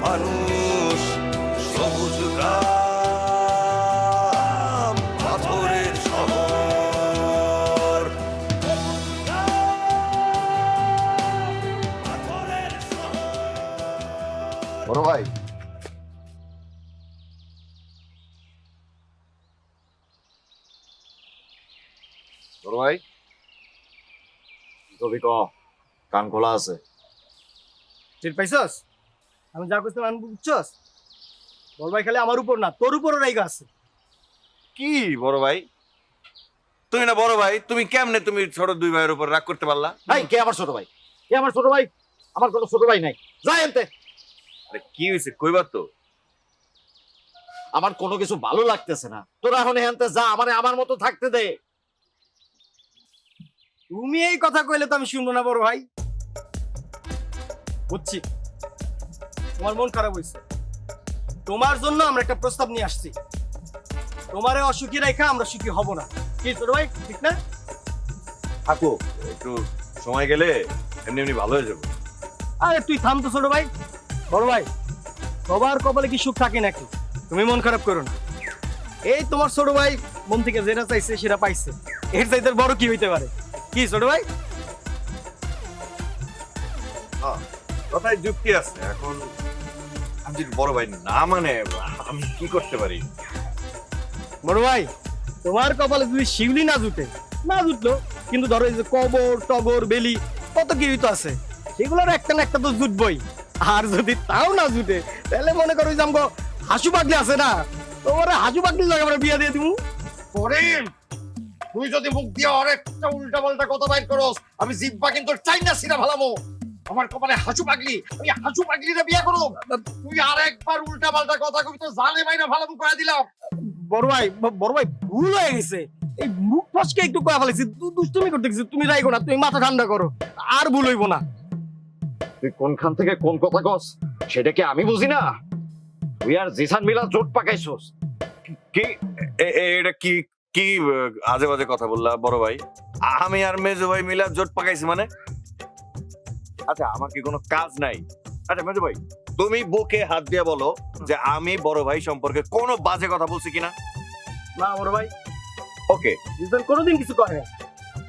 ফানুষ সবুজ গ্রাম পাথরের শহর। বড় ভাই। বড় ভাই। কবি ক কান খোলা আছে। টের পাইছস? আমি যা করছিলাম আমি বুঝছস? বল ভাই খালি আমার উপর না তোর উপরও রাইগা আছে। কি বড় ভাই? তুমি না বড় ভাই তুমি কেমনে তুমি ছোট দুই ভাইয়ের উপর রাগ করতে পারলা? ভাই কে আমার ছোট ভাই? কে আমার ছোট ভাই? আমার কোনো ছোট ভাই নাই। যাই এনতে। আরে কি হয়েছে কইবার তো? আমার কোনো কিছু ভালো লাগতেছে না। তোরা এখন এনতে যা আমারে আমার মতো থাকতে দে। তুমি এই কথা কইলে তো আমি শুনব না বড় ভাই। বুঝছি। তোমার মন খারাপ হয়েছে তোমার জন্য আমরা একটা প্রস্তাব নিয়ে আসছি। তোমারে অসুখী রেখা আমরা সুখী হব না। কি ছোট ভাই? ঠিক না? থাকো একটু সময় গেলে এমনি এমনি ভালো হয়ে যাবে। আরে তুই থাম তো ছোট ভাই। বড় ভাই সবার কপালে কি সুখ থাকে নাকি? তুমি মন খারাপ করো না। এই তোমার ছোট ভাই মন থেকে যেটা চাইছে সেটা পাইছে। এর চাইতে বড় কি হইতে পারে? কি ছোট ভাই? কথায় যুক্তি আছে এখন আমি যদি বড় ভাই না মানে আমি কি করতে পারি? বড় ভাই তোমার কপালে যদি শিউলি না জুটে না জুটলো কিন্তু ধরো এই যে কবর টগর বেলি কত কি তো আছে সেগুলোর একটা না একটা তো জুটবই। আর যদি তাও না জুটে তাহলে মনে করো ওই যে আমগো হাসু পাগলি আছে না তোমার হাসু পাগলির লাগে আমরা বিয়া দিয়ে দিবো করিম তুই যদি মুখ দিয়ে আরেকটা উল্টা পাল্টা কথা বাইর করস আমি জিব্বা কিন্তু চাই না সিনা ভালামো। আমার কপালে হাসু পাগলি আমি হাসু পাগলিরে বিয়ে করব। তুই আরেকবার উল্টা পাল্টা কথা কবি তো জানে মাইনা ভালামো করে দিলাম। বড় ভাই বড় ভাই ভুল হয়ে গেছে। এই মুখ ফসকে একটু কয়া ফেলেছি দুষ্টুমি করতে গেছি তুমি রাইগো না তুমি মাথা ঠান্ডা করো আর ভুল হইব না। তুই কোনখান থেকে কোন কথা কস সেটা কি আমি বুঝি না? তুই আর জিসান মিলা জোট পাকাইছস। কি এটা কি কি আজে বাজে কথা বললা বড় ভাই? আমি আর মেজো ভাই মিলা জোট পাকাইছি মানে? আচ্ছা আমার কি কোনো কাজ নাই? আচ্ছা মেজো ভাই তুমি বুকে হাত দিয়ে বলো যে আমি বড় ভাই সম্পর্কে কোনো বাজে কথা বলছি কিনা? না বড় ভাই। ওকে। জিসান কোনোদিন কিছু করে না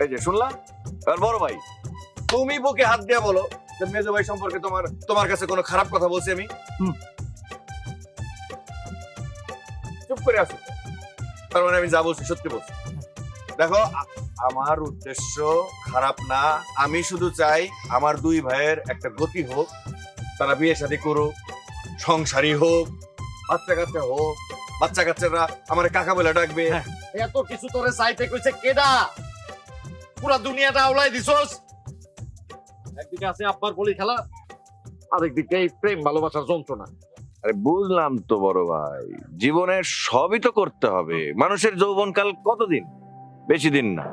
এই যে শুনলা আর বড় ভাই তুমি বুকে হাত দিয়ে বলো যে মেজো ভাই সম্পর্কে তোমার তোমার কাছে কোনো খারাপ কথা বলছি আমি। চুপ করে আসো তার মানে আমি যা বলছি সত্যি বলছি। দেখো আমার উদ্দেশ্য খারাপ না। আমি শুধু চাই আমার দুই ভাইয়ের একটা গতি হোক তারা বিয়ে শাদী করুক সংসারী হোক বাচ্চা কাচ্চা হোক বাচ্চা কাচ্চারা আমার কাকা বলে ডাকবে। হ্যাঁ। এত কিছু তোরে চাইতে কইছে কেডা? পুরা দুনিয়াটা আউলাই দিছস। একদিকে আছে আব্বার বলি খেলা আরেকদিকে এই প্রেম ভালোবাসার যন্ত্রণা। আরে বুঝলাম তো বড় ভাই জীবনের সবই তো করতে হবে। মানুষের যৌবনকাল কতদিন? বেশি দিন না।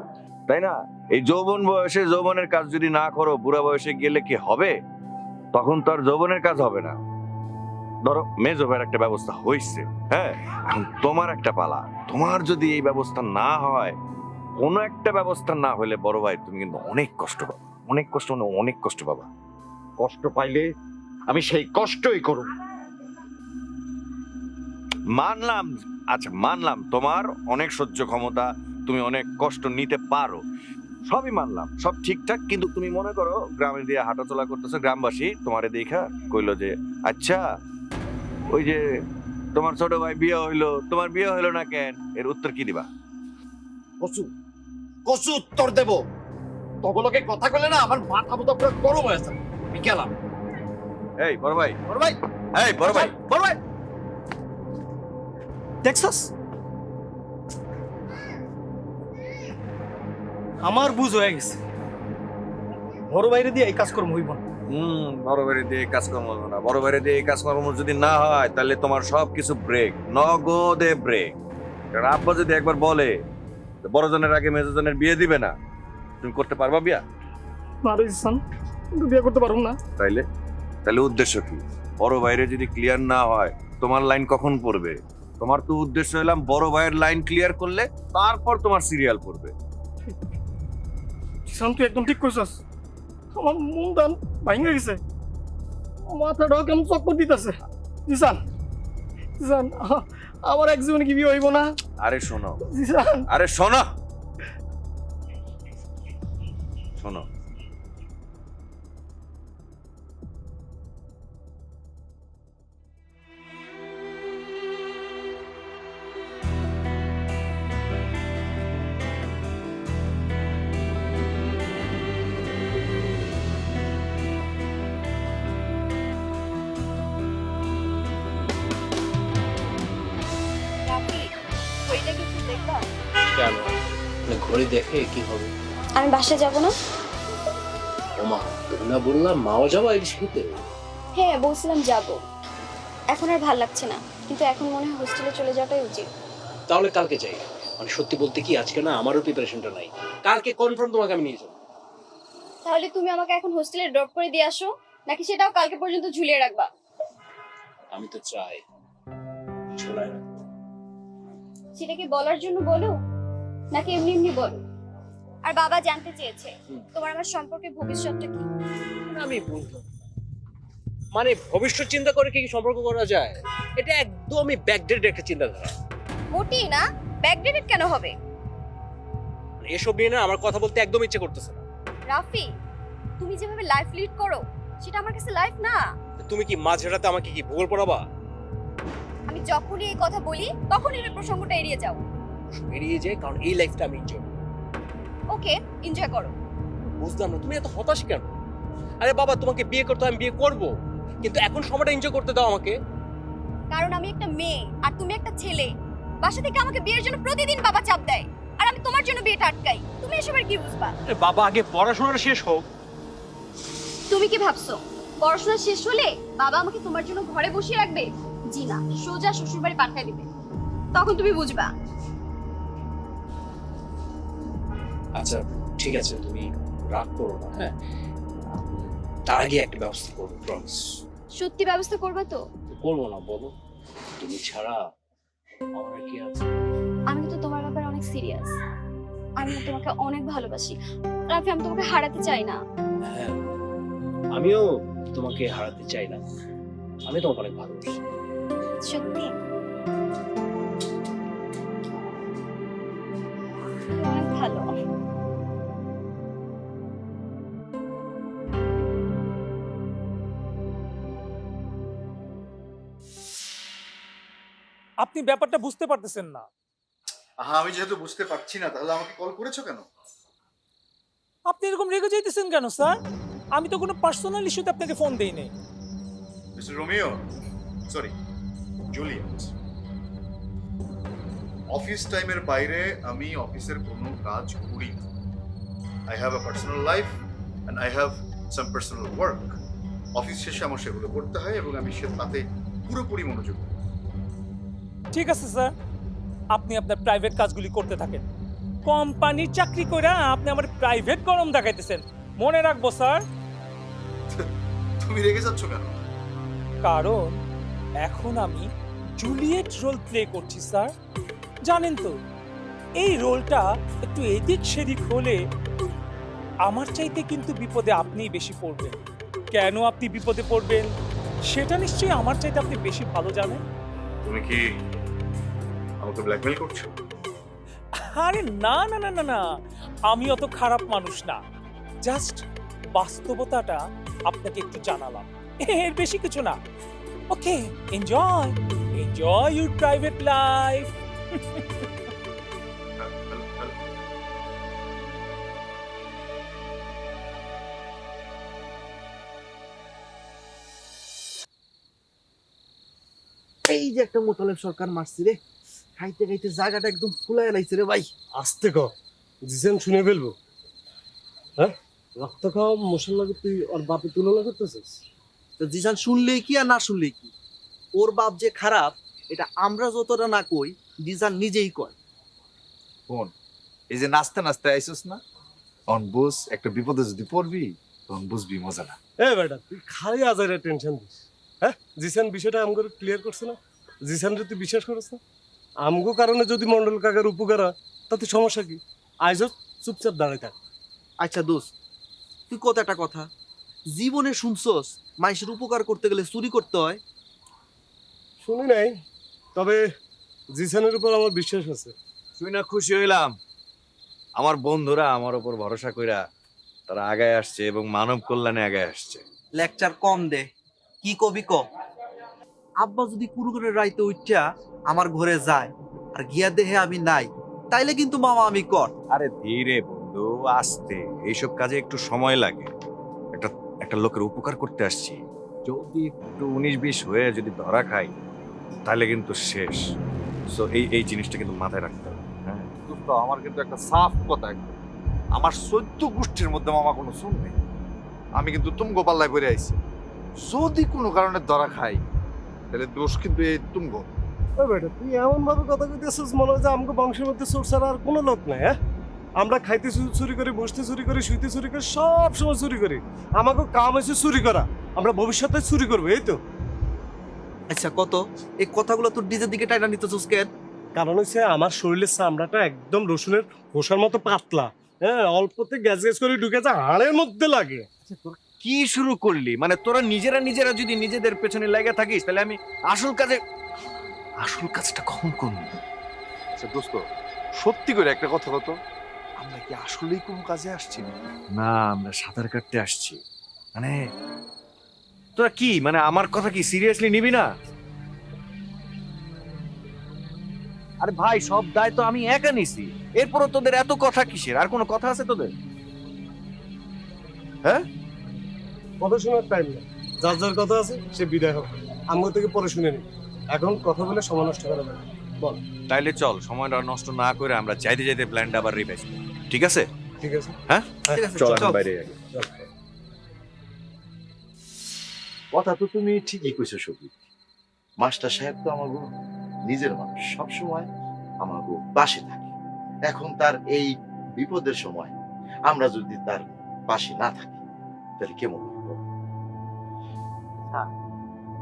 তাই না? এই যৌবন বয়সে যৌবনের কাজ যদি না করো, বুড়া বয়সে গেলে কি হবে? তখন তো আর যৌবনের কাজ হবে না। ধরো, মেজো একটা ব্যবস্থা হয়েছে হ্যাঁ? এখন তোমার একটা পালা। তোমার যদি এই ব্যবস্থা না হয়, কোনো একটা ব্যবস্থা না হলে বড় ভাই, তুমি কিন্তু অনেক কষ্ট পাবে। অনেক কষ্ট মানে অনেক কষ্ট পাবা। কষ্ট পাইলে আমি সেই কষ্টই করব। মানলাম আচ্ছা মানলাম। তোমার অনেক সহ্য ক্ষমতা তুমি অনেক কষ্ট নিতে পারো। সবই মানলাম সব ঠিকঠাক কিন্তু তুমি মনে করো গ্রামে দিয়ে হাঁটাচলা করতেছো গ্রামবাসী তোমারে দেখা কইলো যে আচ্ছা ওই যে তোমার ছোট ভাই বিয়ে হইল তোমার বিয়ে হইল না কেন? এর উত্তর কি দিবা? কসু কসু উত্তর দেব। তগলকে কথা কইলে না আমার মাথা মতো পুরো গরম হয়ে যাবে। আমি। গেলাম এই বড় ভাই। বড় ভাই। এই বড় ভাই। বড় ভাই। দেখছস? আমার বুঝ হয়ে গেছে। বড় বাইরে দিয়ে এই কাজকর্ম হইব না। হুম বড় বাইরে দিয়ে কাজকর্ম হবে না। বড় বাইরে দিয়ে এই কাজকর্ম যদি না হয় তাহলে তোমার সবকিছু ব্রেক নগদে ব্রেক কারণ আব্বা যদি একবার বলে বড় জনের আগে মেজো জনের বিয়ে দিবে না তুমি করতে পারবা বিয়া? না রে বিয়ে করতে পারব না। তাইলে? তাহলে উদ্দেশ্য কি? বড় বাইরে যদি ক্লিয়ার না হয় তোমার লাইন কখন পড়বে? তোমার তো উদ্দেশ্য হলাম বড় ভাইয়ের লাইন ক্লিয়ার করলে তারপর তোমার সিরিয়াল পড়বে। তুই একদম ঠিক করছিস আমার মন দান ভাঙে গেছে। মাথাটাও কেমন চক্কর দিতেছে। জিসান জিসান আমার এক জীবনে কি বিয়ে হইব না? আরে শোনো। জিসান আরে শোনো। শোনো। দেখে কি হবে? আমি বাসে যাব না? ওমা তুমি না বললাম মাও যাব ইলিশ খেতে হ্যাঁ বলছিলাম যাব। এখন আর ভালো লাগছে না কিন্তু এখন মনে হয় হোস্টেলে চলে যাওয়াটাই উচিত। তাহলে কালকে যাই। মানে সত্যি বলতে কি আজকে না আমারও প্রিপারেশনটা নাই। কালকে কনফার্ম তোমাকে আমি নিয়ে যাব। তাহলে তুমি আমাকে এখন হোস্টেলে ড্রপ করে দিয়ে আসো নাকি সেটাও কালকে পর্যন্ত ঝুলিয়ে রাখবা? আমি তো চাই। সেটা কি বলার জন্য বলো নাকি এমনি এমনি বলো। আর বাবা জানতে চেয়েছে তোমার আমার সম্পর্কে ভবিষ্যৎটা কি? আমি বুঝলাম মানে ভবিষ্যৎ চিন্তা করে কি সম্পর্ক করা যায়? এটা একদমই ব্যাকডেটেড একটা চিন্তাধারা। মোটেই না? ব্যাকডেটেড কেন হবে? মানে এসব নিয়ে না আমার কথা বলতে একদম ইচ্ছে করতেছে না। রাফি তুমি যেভাবে লাইফ লিড করো সেটা আমার কাছে লাইফ না। তুমি কি মাঝরাতে আমাকে কি ভূগোল পড়াবা? আমি যখনই এই কথা বলি তখনই এর প্রসঙ্গটা এড়িয়ে যাও। বেরিয়ে যায় কারণ এই লাইফটা আমি এনজয় ওকে এনজয় করো। বুঝলাম না তুমি এত হতাশ কেন? আরে বাবা তোমাকে বিয়ে করতে আমি বিয়ে করব। কিন্তু এখন সময়টা এনজয় করতে দাও আমাকে। কারণ আমি একটা মেয়ে আর তুমি একটা ছেলে। বাসা থেকে আমাকে বিয়ের জন্য প্রতিদিন বাবা চাপ দেয় আর আমি তোমার জন্য বিয়েটা আটকাই। তুমি এসবের কি বুঝবা? আরে বাবা আগে পড়াশোনাটা শেষ হোক। তুমি কি ভাবছ পড়াশোনা শেষ হলে বাবা আমাকে তোমার জন্য ঘরে বসিয়ে রাখবে? জি না সোজা শ্বশুর বাড়ি পাঠায় দিবে। তখন তুমি বুঝবা। আচ্ছা ঠিক আছে তুমি রাগ করো না হ্যাঁ? তার আগে একটা ব্যবস্থা করব প্রমিস সত্যি ব্যবস্থা করবে তো? করব না বলো। তুমি ছাড়া আমার কি আছে? আমি তো তোমার ব্যাপারে অনেক সিরিয়াস আমি তোমাকে অনেক ভালোবাসি। রাফি আমি তোমাকে হারাতে চাই না। হ্যাঁ আমিও তোমাকে হারাতে চাই না। আমি তোমাকে অনেক ভালোবাসি। সত্যি? আপনি ব্যাপারটা বুঝতে পারতেছেন না। আহা আমি যেহেতু বুঝতে পারছি না তাহলে আমাকে কল করেছ কেন? আপনি এরকম রেগে যাইতেছেন কেন স্যার? আমি তো কোনো পার্সোনাল ইস্যুতে আপনাকে ফোন দেই নাই। Mister Romeo sorry Juliet. Office টাইমের বাইরে আমি অফিসের কোনো কাজ করি না। I have a personal life and I have some personal work office শেষে আমার সেগুলো করতে হয় এবং আমি সে তাতে পুরোপুরি মনোযোগ। দিই। ঠিক আছে স্যার। আপনি আপনার প্রাইভেট কাজগুলি করতে থাকেন। কোম্পানির চাকরি করে আপনি আমার প্রাইভেট গরম দেখাইতেছেন। মনে রাখব স্যার। তুমি রেগে যাচ্ছ কেন? কারণ এখন আমি জুলিয়েট রোল প্লে করছি স্যার। জানেন তো এই রোলটা একটু এদিক সেদিক হলে আমার চাইতে কিন্তু বিপদে আপনিই বেশি পড়বেন। কেন আপনি বিপদে পড়বেন? সেটা নিশ্চয়ই আমার চাইতে আপনি বেশি ভালো জানেন। তুমি কি আমাকে ব্ল্যাকমেল করছ? আরে না না না না না। আমি অত খারাপ মানুষ না। জাস্ট বাস্তবতাটা আপনাকে একটু জানালাম। এর বেশি কিছু না। Okay enjoy enjoy your private life এই যে একটা মোতালেব সরকার মারছি রে। খাইতে খাইতে জায়গাটা একদম ফুলাই লাইছে রে ভাই। আস্তে ক জিসান শুনে ফেলব। হ্যাঁ? রক্ত খাওয়া মশলা তুই ওর বাপে তুলনা করতেছিস? তো জিসান শুনলেই কি আর না শুনলেই কি? ওর বাপ যে খারাপ এটা আমরা যতটা না কই জিসান নিজেই কয়। ফোন এই যে নাচতে নাচতে আইসস না? তখন বুঝ একটা বিপদে যদি পড়বি তখন বুঝবি মজাটা এ বেটা তুই খালি আজারে টেনশন দিস। হ্যাঁ? জিসান বিষয়টা আমগো ক্লিয়ার করছে না? জিসান তুই বিশ্বাস করিস না? আমগো কারণে যদি মন্ডল কাকার উপকার হয় তাতে সমস্যা কি? আইজ চুপচাপ দাঁড়ায় থাক। আচ্ছা দোষ তুই কত একটা কথা। জীবনে শুনছস মানুষের উপকার করতে গেলে চুরি করতে হয়? শুনি নাই তবে জিসানের উপর আমার বিশ্বাস আছে। শুই না খুশি হইলাম। আমার বন্ধুরা আমার উপর ভরসা কইরা তারা আগায় আসছে এবং মানব কল্যাণে আগায় আসছে। লেকচার কম দে। কি কবি ক? আব্বা যদি কুরুকুরের রাইতে উঠা আমার ঘরে যায়, আর গিয়া দেহে আমি নাই। তাইলে কিন্তু মামা আমি কর। আরে ধীরে বন্ধু, আস্তে। এইসব কাজে একটু সময় লাগে। একটা একটা লোকের উপকার করতে আসছি। যদি একটু উনিশ বিশ হয়ে যদি ধরা খাই তাহলে কিন্তু শেষ। সো এই এই জিনিসটা কিন্তু মাথায় রাখতে হবে। হ্যাঁ? আমার কিন্তু একটা সাফ কথা একদম। আমার চোদ্দ গোষ্ঠীর মধ্যে মামা কোনো শুন নেই। আমি কিন্তু তুম গোপাল্লায় করে আইছি। যদি কোনো কারণে ধরা খাই তাহলে দোষ কিন্তু এই তুমি ও বেটা তুই এমন ভাবে কথা কইতেছিস মনে হয় যে আমাকে বংশের মধ্যে চোর ছাড়া আর কোনো লোক নাই হ্যাঁ? আমরা খাইতে চুরি করি বসতে চুরি করি শুইতে চুরি করি সব সময় চুরি করি। আমাকে কাম হয়েছে চুরি করা আমরা ভবিষ্যতে চুরি করব এই তো। আচ্ছা কত? এই কথাগুলো তোর ডিজের দিকে টাইনা নিতেছস কেন? কারণ হচ্ছে আমার শরীরের চামড়াটা একদম রসুনের খোসার মতো পাতলা হ্যাঁ? অল্পতে গ্যাস গ্যাস করে ঢুকে যায় হাড়ের মধ্যে লাগে। কি শুরু করলি? মানে তোরা নিজেরা নিজেরা যদি নিজেদের পেছনে লেগে থাকিস তাহলে আমি আসল কাজে আসল কাজটা কখন করব? আচ্ছা দোস্ত সত্যি করে একটা কথা কত আমরা কি আসলেই কোনো কাজে আসছি না না আমরা সাঁতার কাটতে আসছি। মানে তোরা কি? মানে আমার কথা কি সিরিয়াসলি নিবি না? আরে ভাই সব দায় তো আমি একা নিছি। এরপরও তোদের এত কথা কিসের? আর কোনো কথা আছে তোদের? হ্যাঁ? কথা শোনার টাইম না যার যার কথা আছে সে বিদায় হোক আমি থেকে পরে শুনে নি। এখন কথা বলে সময় নষ্ট করা যাবে না। তাইলে চল সময়টা নষ্ট না করে আমরা চাইতে চাইতে প্ল্যানটা আবার রিভাইজ ঠিক আছে? ঠিক আছে। ঠিক আছে চল চল এখন বাইরে আগে কথা তো তুমি ঠিকই কইছো সবই মাস্টার সাহেব তো আমাগো নিজের মানুষ সব সময় আমাগো পাশে থাকে। এখন তার এই বিপদের সময় আমরা যদি তার পাশে না থাকি তাহলে কেমন হবে? হ্যাঁ,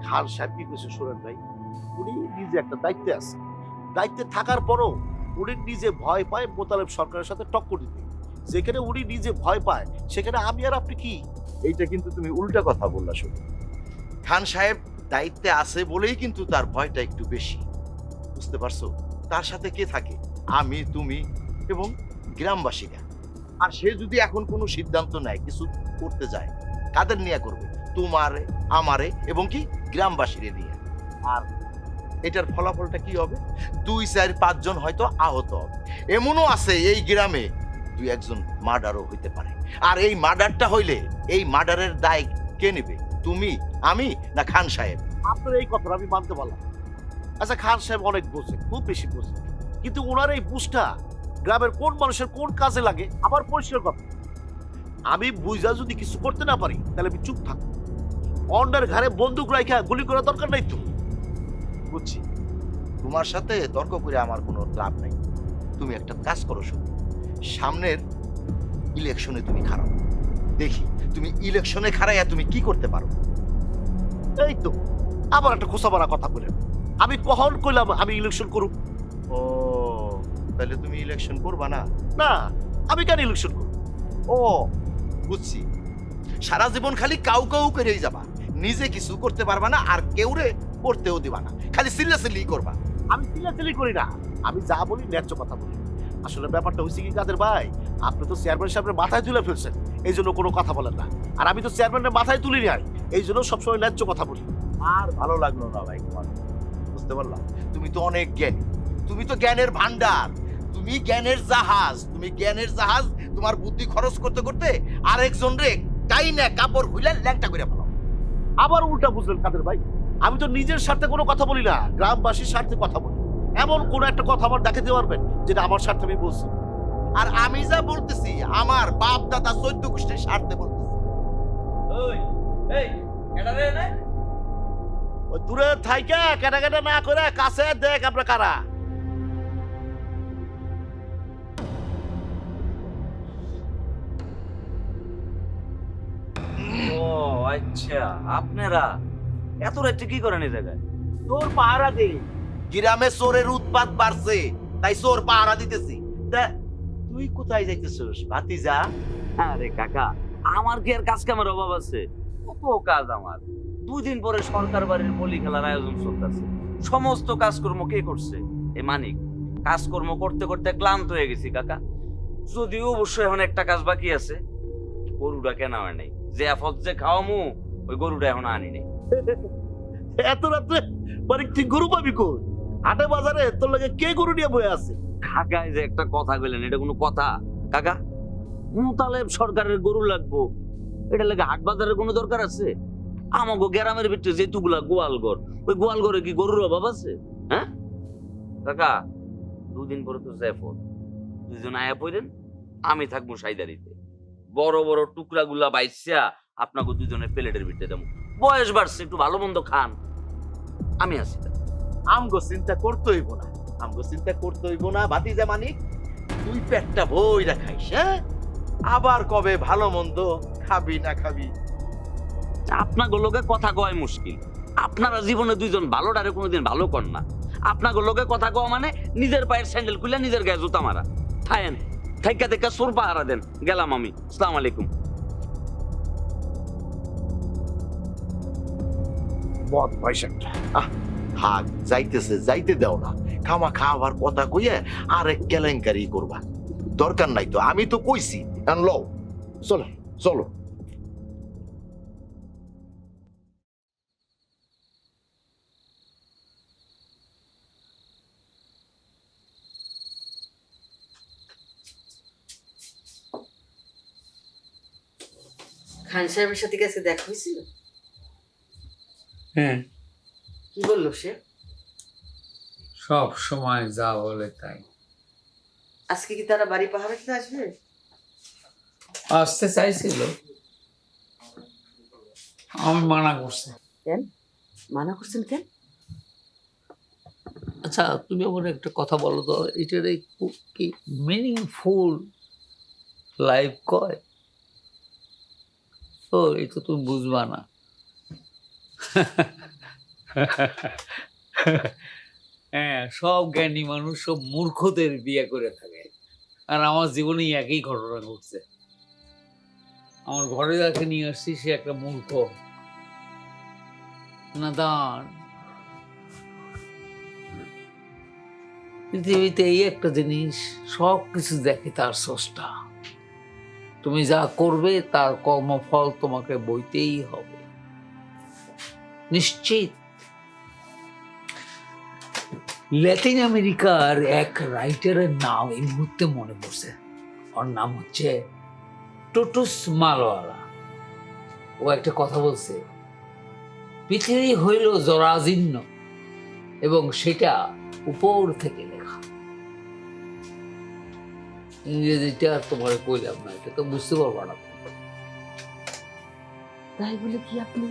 খান সাহেব কি কইছে শোনেন ভাই? উনি নিজে একটা দায়িত্বে আছে। দায়িত্বে থাকার পরও উনি নিজে ভয় পায় মোতালেব সরকারের সাথে টক্কর দিতে। যেখানে উনি নিজে ভয় পায়, সেখানে আমি আর আপনি কি? এইটা কিন্তু তুমি উল্টা কথা বললা শুনে খান সাহেব দায়িত্বে আছে বলেই কিন্তু তার ভয়টা একটু বেশি। বুঝতে পারছ? তার সাথে কে থাকে? আমি, তুমি এবং গ্রামবাসীরা। আর সে যদি এখন কোনো সিদ্ধান্ত নেয়, কিছু করতে যায়, কাদের নিয়ে করবে? তোমারে, আমারে এবং কি গ্রামবাসীরে নিয়ে। আর এটার ফলাফলটা কি হবে? দুই, চার পাঁচজন হয়তো আহত হবে। এমনও আছে এই গ্রামে দুই একজন মার্ডারও হইতে পারে। আর এই মার্ডারটা হইলে এই মার্ডারের দায় কে নেবে? তুমি, আমি না খান সাহেব? আপনার এই কথাটা আমি মানতে পারলাম আচ্ছা খান সাহেব অনেক বোঝে, খুব বেশি বোঝে। কিন্তু ওনার এই বুঝটা গ্রামের কোন মানুষের কোন কাজে লাগে, আমার পরিষ্কার কথা। আমি বুঝা যদি কিছু করতে না পারি, তাহলে আমি চুপ থাকব। অন্যের ঘরে বন্দুক রাখা গুলি করার দরকার নাই তো। বুঝছি। তোমার সাথে তর্ক করে আমার কোনো লাভ নাই। তুমি একটা কাজ করো শুধু। সামনের ইলেকশনে তুমি খারাপ। দেখি তুমি ইলেকশনে খারাইয়া তুমি কি করতে পারো? এই তো আবার একটা খোসা মারা কথা বলেন আমি কখন কইলাম আমি ইলেকশন করব ও তাহলে তুমি ইলেকশন করবা না? না আমি কেন ইলেকশন করব? ও বুঝছি। সারা জীবন খালি কাউ কাউ করেই যাবা। নিজে কিছু করতে পারবা না আর কেউরে করতেও দিবা না। খালি সিরিয়াসলি করবা। আমি সিরিয়াসলি করি না। আমি যা বলি ন্যায্য কথা বলি। আসলে ব্যাপারটা হয়েছে কি কাদের ভাই? আপনি তো চেয়ারম্যান সাহেবের মাথায় তুলে ফেলছেন। এই জন্য কোনো কথা বলেন না। আর আমি তো চেয়ারম্যানের মাথায় তুলি নাই। এই জন্য সবসময় ন্যায্য কথা বলি। আর ভালো লাগল না ভাই তোমার। বুঝতে পারলাম। তুমি তো অনেক জ্ঞানী। তুমি তো জ্ঞানের ভান্ডার তুমি জ্ঞানের জাহাজ। তুমি জ্ঞানের জাহাজ তোমার বুদ্ধি খরচ করতে করতে আরেকজন রে তাই না কাপড় খুলে ল্যাংটা করে ফেলো আবার উল্টা বুঝলেন কাদের ভাই? আমি তো নিজের স্বার্থে কোনো কথা বলি না গ্রামবাসীর স্বার্থে কথা বলি। এমন কোন একটা কথা আমার দেখাতে পারবেন যেটা আমার স্বার্থে আমি বলছি? আর আমি যা বলতেছি আমার বাপ দাদা চৈদ্য গোষ্ঠীর স্বার্থে বলতেছি। ওই দূরে থাইকা কেটা কেটা না করে কাছে দেখ আমরা কারা। ও আচ্ছা আপনারা এত রাত্রে কি করেন এই জায়গায়? তোর পাহারা দে। গ্রামে চোরের উৎপাত বাড়ছে তাই চোর পাহারা দিতেছি। তা তুই কোথায় যাইতেছিস ভাতিজা? আরে কাকা আমার কি আর কাজ কামের অভাব আছে? কত কাজ আমার। দুই দিন পরে সরকার বাড়ির বলি খেলার আয়োজন চলতেছে। সমস্ত কাজকর্ম কে করছে? এ মানিক কাজকর্ম করতে করতে ক্লান্ত হয়ে গেছি কাকা। যদিও অবশ্যই এখন একটা কাজ বাকি আছে। গরুটা কেনা হয় নাই। যে আফত যে খাওয়ামু ওই গরুটা এখন আনি নাই। এত রাত্রে মানে তুই গরু পাবি কই? হাটে বাজারে তোর লাগে কে গরু নিয়ে বয়ে আছে? কাকায় যে একটা কথা কইলেন, এটা কোনো কথা? কাকা, মুতালেব সরকারের গরু লাগবো। এটা লাগে হাট বাজারের কোনো দরকার আছে? আমাগো গ্রামের ভিতরে যেতুগুলা গোয়ালঘর, ওই গোয়ালঘরে কি গরুর অভাব আছে? হ্যাঁ? কাকা, দুদিন পরে তো জেফর দুজন আয়া পড়েন, আমি থাকব সাইদারিতে বড় বড় টুকরাগুলা বাইসা আপনাকে দুজনের প্লেটের ভিতরে দেবো। বয়স বাড়ছে একটু ভালো মন্দ খান। আমি আছি আমগো চিন্তা করতে হইব না। আমগো চিন্তা করতে হইব না ভাতিজা মানিক। তুই পেটটা বইরা খাইস হ্যাঁ? আবার কবে ভালো মন্দ খাবি না খাবি? আপনার লোকে কথা কয় মুশকিল। আপনারা জীবনে দুইজন ভালো ডারে কোনোদিন ভালো কর না। আপনার লোকে কথা কওয়া মানে নিজের পায়ের স্যান্ডেল খুলে নিজের গায়ে জুতা মারা। থাকেন থাইকা দেখা সোর পাহারা দেন। গেলাম আমি। সালাম আলাইকুম। মদ পয়সাটা থাক যাইতেছে, যাইতে দাও না। খামা খাওয়ার কথা কইয়ে আরেক কেলেঙ্কারি করবা। দরকার নাই তো, আমি তো কইছি লও। চলো চলো। খান সাহেবের সাথে কাছে দেখা হয়েছিল হ্যাঁ। কি বলল সে? সব সময় যা বলে তাই। আজকে কি তারা বাড়ি পাহাড়ে আসবে? আসতে চাইছিল। আমি মানা করছি। কেন? মানা করছেন কেন? আচ্ছা তুমি আমার একটা কথা বলো তো। এটার এই কি মিনিংফুল লাইফ কয়? ও এটা তুমি বুঝবা না। হ্যাঁ সব জ্ঞানী মানুষ সব মূর্খদের বিয়ে করে থাকে। আর আমার জীবনে একই ঘটনা ঘটছে। আমার ঘরে যাকে নিয়ে আসছি, সে একটা মূর্খ। নাদান। পৃথিবীতে এই একটা জিনিস, সব কিছু দেখে তার স্রষ্টা। তুমি যা করবে, তার কর্মফল তোমাকে বইতেই হবে। নিশ্চিত ল্যাটিন আমেরিকার এক রাইটারের নাম এই মুহূর্তে মনে পড়ছে। ওর নাম হচ্ছে টুটুস মালওয়ালা ও একটা কথা বলছে, পৃথিবী হইল জরাজীর্ণ এবং সেটা উপর থেকে লেখা। ইংরেজিটা আর তোমার কইলাম না, এটা তো বুঝতে পারব না। তাই বলে কি আপনি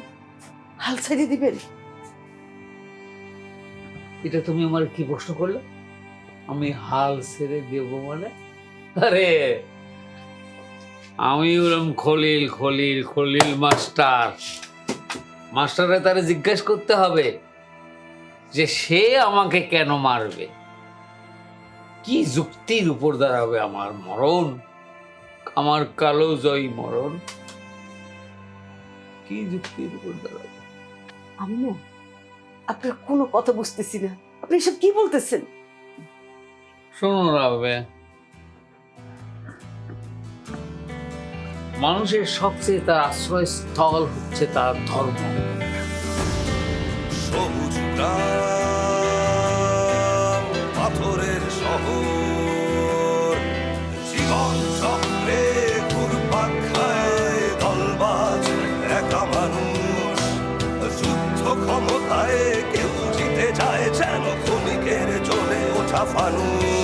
হাল ছাড়িয়ে দিবেন। এটা তুমি আমার কি প্রশ্ন করলে? আমি হাল ছেড়ে দেব মানে? আরে, আমি হলাম খলিল খলিল খলিল মাস্টার। মাস্টারে তারে জিজ্ঞেস করতে হবে যে সে আমাকে কেন মারবে? কি যুক্তির উপর দাঁড়াবে আমার মরণ? আমার কালো জয়ী মরণ? কি যুক্তির উপর দাঁড়াবে? আমি না আপনার কোনো কথা বুঝতেছি না। আপনি এসব কি বলতেছেন? শোনো মানুষের সবচেয়ে তার আশ্রয়স্থল হচ্ছে তার ধর্ম। সবুজ পাথরের শহর। ক্ষমতায় কেউ